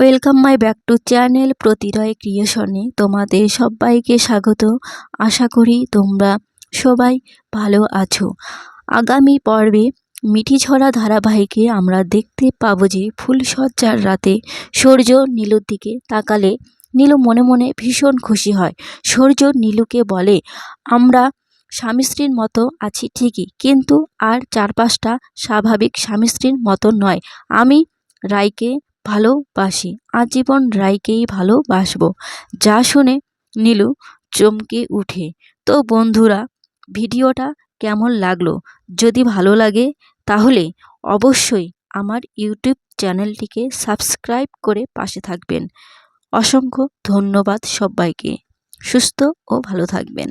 Welcome my back to channel প্রতিরয় ক্রিয়েশনে তোমাদের সবাইকে স্বাগত। আশা করি তোমরা সবাই ভালো আছো। আগামী পর্বে মিঠিঝরা ধারাবাহিকে আমরা দেখতে পাবো যে ফুলসজ্জার রাতে সূর্য নীলুর দিকে তাকালে নীলু মনে মনে ভীষণ খুশি হয়। সূর্য নীলুকে বলে, আমরা স্বামী স্ত্রীর মতো আছি ঠিকই, কিন্তু আর চারপাশটা স্বাভাবিক স্বামী স্ত্রীর মতো নয়। আমি রায়কে ভালোবাসি। আজীবন রায়কেই ভালোবাসবো। যা শুনে নীলু চমকে উঠে। তো বন্ধুরা, ভিডিওটা কেমন লাগল? যদি ভালো লাগে, তাহলে অবশ্যই আমার ইউটিউব চ্যানেলটিকে সাবস্ক্রাইব করে পাশে থাকবেন। অসংখ্য ধন্যবাদ সবাইকে। সুস্থ ও ভালো থাকবেন।